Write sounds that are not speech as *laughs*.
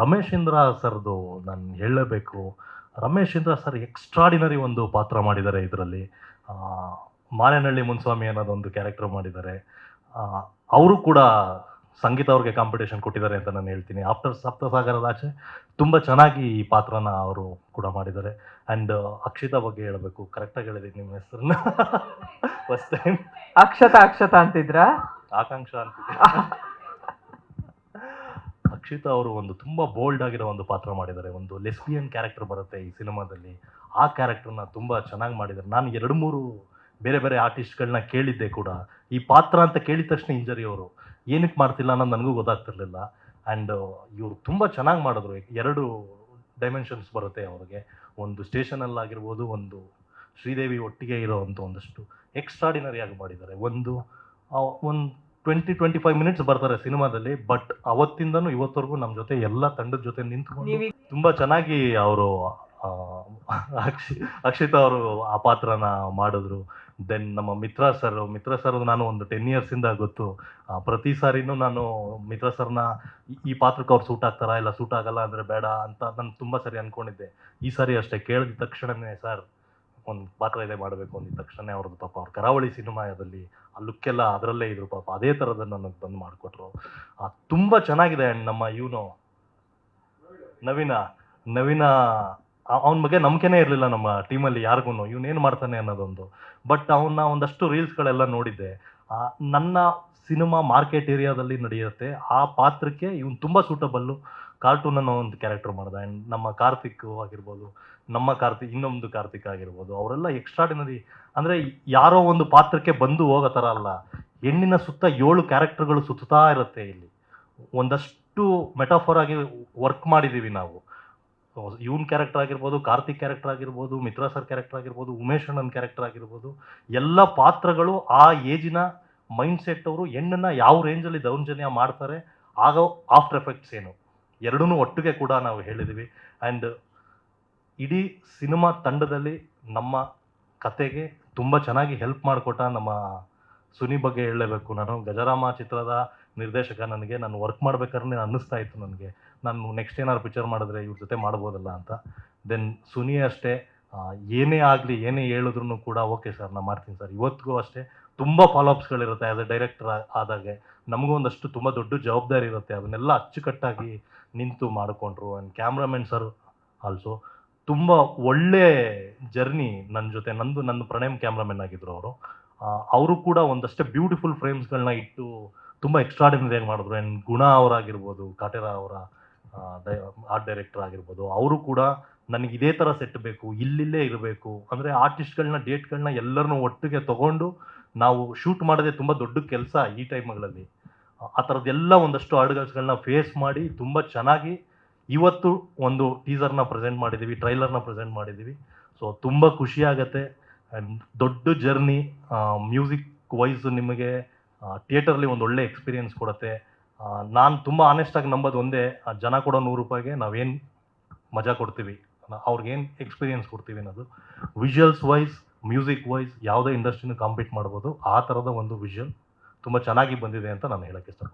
ರಮೇಶ್ ಇಂದ್ರ ಸರ್ದು ನಾನು ಹೇಳಲೇಬೇಕು. ರಮೇಶ್ ಇಂದ್ರ ಸರ್ ಎಕ್ಸ್ಟ್ರಾಡಿನರಿ ಒಂದು ಪಾತ್ರ ಮಾಡಿದ್ದಾರೆ ಇದರಲ್ಲಿ. ಮಾರೇನಹಳ್ಳಿ ಮುನ್ಸ್ವಾಮಿ ಅನ್ನೋದೊಂದು ಕ್ಯಾರೆಕ್ಟರ್ ಮಾಡಿದ್ದಾರೆ. ಅವರು ಕೂಡ ಸಂಗೀತ ಅವ್ರಿಗೆ ಕಾಂಪಿಟೇಷನ್ ಕೊಟ್ಟಿದ್ದಾರೆ ಅಂತ ನಾನು ಹೇಳ್ತೀನಿ. ಆಫ್ಟರ್ ಸಪ್ತಸಾಗರದ ಆಚೆ ತುಂಬ ಚೆನ್ನಾಗಿ ಈ ಪಾತ್ರನ ಅವರು ಕೂಡ ಮಾಡಿದ್ದಾರೆ. ಆ್ಯಂಡ್ ಅಕ್ಷಿತಾ ಬಗ್ಗೆ ಹೇಳಬೇಕು. ಕರೆಕ್ಟಾಗಿ ಹೇಳಿದ್ದೀನಿ ನಿಮ್ಮ ಹೆಸರನ್ನ. ಫಸ್ಟ್ ಟೈಮ್ ಅಕ್ಷತಾ ಅಕ್ಷತಾ ಅಂತಿದ್ರ? ಆಕಾಂಕ್ಷ ಅಂತಿದೆ *laughs* ಅಕ್ಷಿತಾ ಅವರು ಒಂದು ತುಂಬ ಬೋಲ್ಡ್ ಆಗಿರೋ ಒಂದು ಪಾತ್ರ ಮಾಡಿದ್ದಾರೆ. ಒಂದು ಲೆಸ್ಬಿಯನ್ ಕ್ಯಾರೆಕ್ಟರ್ ಬರುತ್ತೆ ಈ ಸಿನಿಮಾದಲ್ಲಿ. ಆ ಕ್ಯಾರೆಕ್ಟರ್ನ ತುಂಬ ಚೆನ್ನಾಗಿ ಮಾಡಿದ್ದಾರೆ. ನಾನು ಎರಡು ಮೂರು ಬೇರೆ ಬೇರೆ ಆರ್ಟಿಸ್ಟ್ಗಳನ್ನ ಕೇಳಿದ್ದೆ ಕೂಡ. ಈ ಪಾತ್ರ ಅಂತ ಕೇಳಿದ ತಕ್ಷಣ ಇಂಜರಿ ಅವರು. ಏನಕ್ಕೆ ಮಾಡ್ತಿಲ್ಲ ಅನ್ನೋದು ನನಗೂ ಗೊತ್ತಾಗ್ತಿರ್ಲಿಲ್ಲ. ಆ್ಯಂಡ್ ಇವರು ತುಂಬ ಚೆನ್ನಾಗಿ ಮಾಡಿದ್ರು. ಎರಡು ಡೈಮೆನ್ಷನ್ಸ್ ಬರುತ್ತೆ ಅವ್ರಿಗೆ. ಒಂದು ಸ್ಟೇಷನಲ್ಲಾಗಿರ್ಬೋದು ಒಂದು ಶ್ರೀದೇವಿ ಒಟ್ಟಿಗೆ ಇರೋವಂಥ ಒಂದಷ್ಟು ಎಕ್ಸ್ಟ್ರಾಡಿನರಿಯಾಗಿ ಮಾಡಿದ್ದಾರೆ. ಒಂದು ಒಂದು ಟ್ವೆಂಟಿ ಟ್ವೆಂಟಿ ಫೈವ್ ಮಿನಿಟ್ಸ್ ಬರ್ತಾರೆ ಸಿನಿಮಾದಲ್ಲಿ ಬಟ್ ಅವತ್ತಿಂದನೂ ಇವತ್ತವರೆಗೂ ನಮ್ಮ ಜೊತೆ ಎಲ್ಲ ತಂಡದ ಜೊತೆ ನಿಂತ್ಕೊಂಡು ತುಂಬಾ ಚೆನ್ನಾಗಿ ಅವರು ಅಕ್ಷಿ ಅಕ್ಷಿತಾ ಅವರು ಆ ಪಾತ್ರನ ಮಾಡಿದ್ರು. ದೆನ್ ನಮ್ಮ ಮಿತ್ರ ಸರ್ ಮಿತ್ರ ಸರ್ ನಾನು ಒಂದು ಟೆನ್ ಇಯರ್ಸಿಂದ ಗೊತ್ತು. ಪ್ರತಿ ಸಾರಿನೂ ನಾನು ಮಿತ್ರ ಸರ್ನ ಈ- ಈ ಪಾತ್ರಕ್ಕೆ ಅವ್ರು ಸೂಟ್ ಆಗ್ತಾರಾ ಇಲ್ಲ ಸೂಟ್ ಆಗಲ್ಲ ಅಂದರೆ ಬೇಡ ಅಂತ ನಾನು ತುಂಬ ಸರಿ ಅನ್ಕೊಂಡಿದ್ದೆ. ಈ ಸಾರಿ ಅಷ್ಟೇ ಕೇಳಿದ ತಕ್ಷಣವೇ ಸರ್. ಒಂದು ಇದೆ ಮಾಡಬೇಕು ಅಂದಿದ ತಕ್ಷಣ ಅವ್ರದ್ದು ಪಾಪ ಅವ್ರ ಕರಾವಳಿ ಸಿನಿಮಾದಲ್ಲಿ ಆ ಲುಕ್ಕೆಲ್ಲ ಅದರಲ್ಲೇ ಇದ್ರು ಪಾಪ. ಅದೇ ಥರದನ್ನು ನನಗೆ ಬಂದು ಮಾಡಿಕೊಟ್ರು. ತುಂಬ ಚೆನ್ನಾಗಿದೆ ಆ್ಯಂಡ್ ನಮ್ಮ ಇವನು. ನವೀನ ನವೀನ ಅವನ ಬಗ್ಗೆ ನಂಬಿಕೆನೇ ಇರಲಿಲ್ಲ ನಮ್ಮ ಟೀಮಲ್ಲಿ ಯಾರಿಗೂ ಇವನೇನು ಮಾಡ್ತಾನೆ ಅನ್ನೋದೊಂದು. ಬಟ್ ಅವನ್ನ ಒಂದಷ್ಟು ರೀಲ್ಸ್ಗಳೆಲ್ಲ ನೋಡಿದ್ದೆ. ನನ್ನ ಸಿನಿಮಾ ಮಾರ್ಕೆಟ್ ಏರಿಯಾದಲ್ಲಿ ನಡೆಯುತ್ತೆ. ಆ ಪಾತ್ರಕ್ಕೆ ಇವನು ತುಂಬ ಸೂಟಬಲ್ಲು ಕಾರ್ಟೂನ್ ಅನ್ನೋ ಒಂದು ಕ್ಯಾರೆಕ್ಟರ್ ಮಾಡಿದ. ಆ್ಯಂಡ್ ನಮ್ಮ ಕಾರ್ತಿಕ್ ಆಗಿರ್ಬೋದು, ನಮ್ಮ ಕಾರ್ತಿಕ್, ಇನ್ನೊಂದು ಕಾರ್ತಿಕ್ ಆಗಿರ್ಬೋದು, ಅವರೆಲ್ಲ ಎಕ್ಸ್ಟ್ರಾಡಿನರಿ ಅಂದರೆ ಯಾರೋ ಒಂದು ಪಾತ್ರಕ್ಕೆ ಬಂದು ಹೋಗೋ ಥರ ಅಲ್ಲ. ಹೆಣ್ಣಿನ ಸುತ್ತ ಏಳು ಕ್ಯಾರೆಕ್ಟರ್ಗಳು ಸುತ್ತಾ ಇರುತ್ತೆ ಇಲ್ಲಿ. ಒಂದಷ್ಟು ಮೆಟಾಫರ್ ಆಗಿ ವರ್ಕ್ ಮಾಡಿದ್ದೀವಿ ನಾವು. ಇವನ್ ಕ್ಯಾರೆಕ್ಟರ್ ಆಗಿರ್ಬೋದು, ಕಾರ್ತಿಕ್ ಕ್ಯಾರೆಕ್ಟರ್ ಆಗಿರ್ಬೋದು, ಮಿತ್ರಾ ಸರ್ ಕ್ಯಾರೆಕ್ಟರ್ ಆಗಿರ್ಬೋದು, ಉಮೇಶ್ ಅಣ್ಣನ ಕ್ಯಾರೆಕ್ಟರ್ ಆಗಿರ್ಬೋದು, ಎಲ್ಲ ಪಾತ್ರಗಳು ಆ ಏಜಿನ ಮೈಂಡ್ ಸೆಟ್ ಅವರು ಹೆಣ್ಣನ್ನು ಯಾವ ರೇಂಜಲ್ಲಿ ದೌರ್ಜನ್ಯ ಮಾಡ್ತಾರೆ, ಆಗೋ ಆಫ್ಟರ್ ಎಫೆಕ್ಟ್ಸ್ ಏನು? ಎರಡೂ ಒಟ್ಟಿಗೆ ಕೂಡ ನಾವು ಹೇಳಿದ್ದೀವಿ ಆ್ಯಂಡ್ ಇಡೀ ಸಿನಿಮಾ ತಂಡದಲ್ಲಿ ನಮ್ಮ ಕತೆಗೆ ತುಂಬ ಚೆನ್ನಾಗಿ ಹೆಲ್ಪ್ ಮಾಡಿಕೊಟ್ಟ ನಮ್ಮ ಸುನಿ ಬಗ್ಗೆ ಹೇಳಲೇಬೇಕು. ನಾನು ಗಜರಾಮ ಚಿತ್ರದ ನಿರ್ದೇಶಕ, ನನಗೆ ನಾನು ವರ್ಕ್ ಮಾಡ್ಬೇಕಾದ್ರೆ ಅನ್ನಿಸ್ತಾ ಇತ್ತು ನನಗೆ. ನಾನು ನೆಕ್ಸ್ಟ್ ಏನಾದ್ರು ಪಿಕ್ಚರ್ ಮಾಡಿದ್ರೆ ಇವ್ರ ಜೊತೆ ಮಾಡ್ಬೋದಲ್ಲ ಅಂತ. ದೆನ್ ಸುನಿ ಅಷ್ಟೇ ಏನೇ ಆಗಲಿ, ಏನೇ ಹೇಳಿದ್ರು ಕೂಡ ಓಕೆ ಸರ್ ನಾನು ಮಾಡ್ತೀನಿ ಸರ್ ಇವತ್ತಿಗೂ ಅಷ್ಟೇ. ತುಂಬ ಫಾಲೋಅಪ್ಸ್ಗಳಿರುತ್ತೆ ಆ್ಯಸ್ ಎ ಡೈರೆಕ್ಟರ್ ಆದಾಗೆ. ನಮಗೂ ಒಂದಷ್ಟು ತುಂಬ ದೊಡ್ಡ ಜವಾಬ್ದಾರಿ ಇರುತ್ತೆ. ಅದನ್ನೆಲ್ಲ ಅಚ್ಚುಕಟ್ಟಾಗಿ ನಿಂತು ಮಾಡಿಕೊಂಡ್ರು. ಆ್ಯಂಡ್ ಕ್ಯಾಮ್ರಾಮನ್ ಸರ್ ಆಲ್ಸೋ ತುಂಬ ಒಳ್ಳೆ ಜರ್ನಿ ನನ್ನ ಜೊತೆ, ನಂದು, ನನ್ನ ಪ್ರಣಯಂ ಕ್ಯಾಮ್ರಾಮನ್ ಆಗಿದ್ರು ಅವರು. ಅವರು ಕೂಡ ಒಂದಷ್ಟೇ ಬ್ಯೂಟಿಫುಲ್ ಫ್ರೇಮ್ಸ್ಗಳನ್ನ ಇಟ್ಟು ತುಂಬ ಎಕ್ಸ್ಟ್ರಾಡಿನರಿಯಾಗಿ ಮಾಡಿದ್ರು. ಆ್ಯಂಡ್ ಗುಣ ಅವರಾಗಿರ್ಬೋದು, ಕಾಟೇರ ಅವರ ಆರ್ಟ್ ಡೈರೆಕ್ಟರ್ ಆಗಿರ್ಬೋದು, ಅವರು ಕೂಡ ನನಗೆ ಇದೇ ಥರ ಸೆಟ್ ಬೇಕು, ಇಲ್ಲಿಲ್ಲೇ ಇರಬೇಕು. ಅಂದರೆ ಆರ್ಟಿಸ್ಟ್ಗಳನ್ನ ಡೇಟ್ಗಳನ್ನ ಎಲ್ಲರನ್ನೂ ಒಟ್ಟಿಗೆ ತಗೊಂಡು ನಾವು ಶೂಟ್ ಮಾಡೋದೇ ತುಂಬ ದೊಡ್ಡ ಕೆಲಸ ಈ ಟೈಮ್ಗಳಲ್ಲಿ ಆ ಥರದ್ದೆಲ್ಲ ಒಂದಷ್ಟು ಹಾಡುಗಳನ್ನ ಫೇಸ್ ಮಾಡಿ ತುಂಬ ಚೆನ್ನಾಗಿ ಇವತ್ತು ಒಂದು ಟೀಸರ್ನ ಪ್ರೆಸೆಂಟ್ ಮಾಡಿದ್ದೀವಿ ಟ್ರೈಲರ್ನ ಪ್ರೆಸೆಂಟ್ ಮಾಡಿದ್ದೀವಿ. ಸೊ ತುಂಬ ಖುಷಿ ಆಗುತ್ತೆ. ಆ್ಯಂಡ್ ದೊಡ್ಡ ಜರ್ನಿ ಮ್ಯೂಸಿಕ್ ವೈಸ್ ನಿಮಗೆ ಥಿಯೇಟರ್ಲಿ ಒಂದು ಒಳ್ಳೆ ಎಕ್ಸ್ಪೀರಿಯೆನ್ಸ್ ಕೊಡುತ್ತೆ. ನಾನು ತುಂಬ ಆನೆಸ್ಟಾಗಿ ನಂಬೋದು ಒಂದೇ ಜನ ಕೊಡೋ ನೂರು ರೂಪಾಯಿಗೆ ನಾವೇನು ಮಜಾ ಕೊಡ್ತೀವಿ. ಅವ್ರಿಗೇನು ಎಕ್ಸ್ಪೀರಿಯೆನ್ಸ್ ಕೊಡ್ತೀವಿ ಅನ್ನೋದು. ವಿಜುವಲ್ಸ್ ವೈಸ್ ಮ್ಯೂಸಿಕ್ ವೈಸ್ ಯಾವುದೇ ಇಂಡಸ್ಟ್ರಿನೂ ಕಾಂಪೀಟ್ ಮಾಡ್ಬೋದು, ಆ ಥರದ ಒಂದು ವಿಷನ್ ತುಂಬ ಚೆನ್ನಾಗಿ ಬಂದಿದೆ ಅಂತ ನಾನು ಹೇಳಕ್ಕೆ ಇಷ್ಟಪಡ್ತೀನಿ.